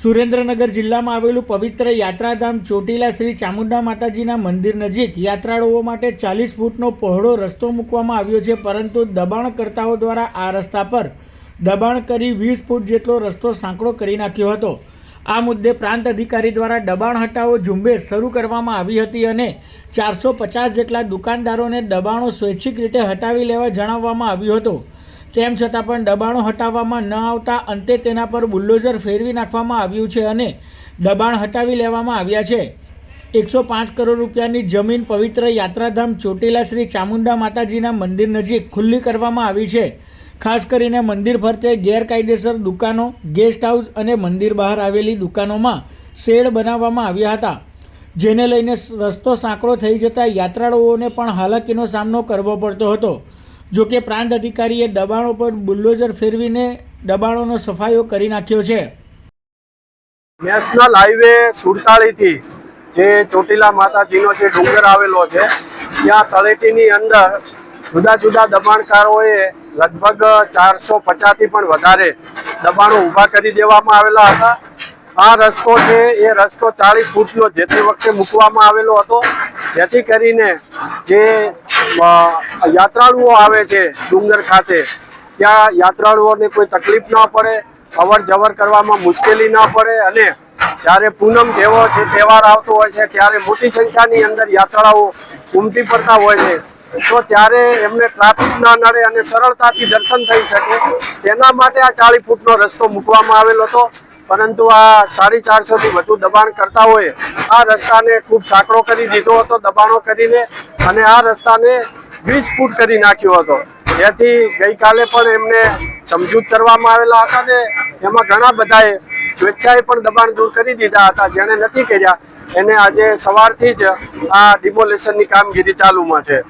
સુરેન્દ્રનગર જિલ્લામાં આવેલું પવિત્ર યાત્રાધામ ચોટીલા શ્રી ચામુંડા માતાજીના મંદિર નજીક યાત્રાળુઓ માટે ચાલીસ ફૂટનો પહોળો રસ્તો મૂકવામાં આવ્યો છે, પરંતુ દબાણકર્તાઓ દ્વારા આ રસ્તા પર દબાણ કરી વીસ ફૂટ જેટલો રસ્તો સાંકડો કરી નાખ્યો હતો. આ મુદ્દે પ્રાંત અધિકારી દ્વારા દબાણ હટાવો ઝુંબેશ શરૂ કરવામાં આવી હતી અને ચારસો પચાસ જેટલા દુકાનદારોને દબાણો સ્વૈચ્છિક રીતે હટાવી લેવા જણાવવામાં આવ્યું હતું. તેમ છતાં પણ દબાણો હટાવવામાં ન આવતા અંતે તેના પર બુલ્ડોઝર ફેરવી નાખવામાં આવ્યું છે અને દબાણ હટાવી લેવામાં આવ્યા છે. એકસો પાંચ કરોડ રૂપિયાની જમીન પવિત્ર યાત્રાધામ ચોટીલા શ્રી ચામુંડા માતાજીના મંદિર નજીક ખુલ્લી કરવામાં આવી છે. ખાસ કરીને મંદિર ફરતે ગેરકાયદેસર દુકાનો, ગેસ્ટ હાઉસ અને મંદિર બહાર આવેલી દુકાનોમાં શેડ બનાવવામાં આવ્યા હતા. જેને લઈને રસ્તો સાંકડો થઈ જતા યાત્રાળુઓને પણ હાલાકીનો સામનો કરવો પડતો હતો. જોકે પ્રાંત અધિકારીએ દબાણો પર બુલ્ડોઝર ફેરવીને દબાણોનો સફાયો કરી નાખ્યો છે. નેશનલ હાઈવે સુડતાળીથી જે ચોટીલા માતાજીનો જે ડુંગર આવેલો છે, ત્યાં તળેટીની અંદર જુદા જુદા દબાણકારોએ લગભગ ચારસો પચાસથી પણ વધારે દબાણો ઊભા કરી દેવામાં આવેલા હતા. આ રસ્તો છે, એ રસ્તો ચાલીસ ફૂટનો જે તે વખતે મૂકવામાં આવેલો હતો. જેથી કરીને જે યાત્રાળુઓ આવે છે ડુંગર ખાતે. ત્યાં યાત્રાળુઓને કોઈ તકલીફ ન પડે અવર જવર કરવામાં મુશ્કેલી ન પડે અને જ્યારે પૂનમ જેવો જે તહેવાર આવતો હોય છે, ત્યારે મોટી સંખ્યાની અંદર યાત્રાળુઓ ઉમટી પડતા હોય છે. તો ત્યારે એમને ટ્રાફિક ના નડે અને સરળતાથી દર્શન થઈ શકે. તેના માટે આ ચાલીસ ફૂટનો રસ્તો મૂકવામાં આવેલો હતો. પરંતુ આ સાડી ચારસોથી વધુ દબાણ કરતા હોય આ રસ્તાને ખૂબ સાંકડો કરી દીધો હતો દબાણો કરીને અને આ રસ્તાને વીસ ફૂટ કરી નાખ્યો હતો. જેથી ગઈકાલે પણ એમને સમજૂત કરવામાં આવેલા હતા ને એમાં ઘણા બધાએ સ્વેચ્છાએ પણ દબાણ દૂર કરી દીધા હતા, જેણે નથી કર્યા. એને આજે સવારથી જ આ ડિમોલેશનની કામગીરી ચાલુમાં છે.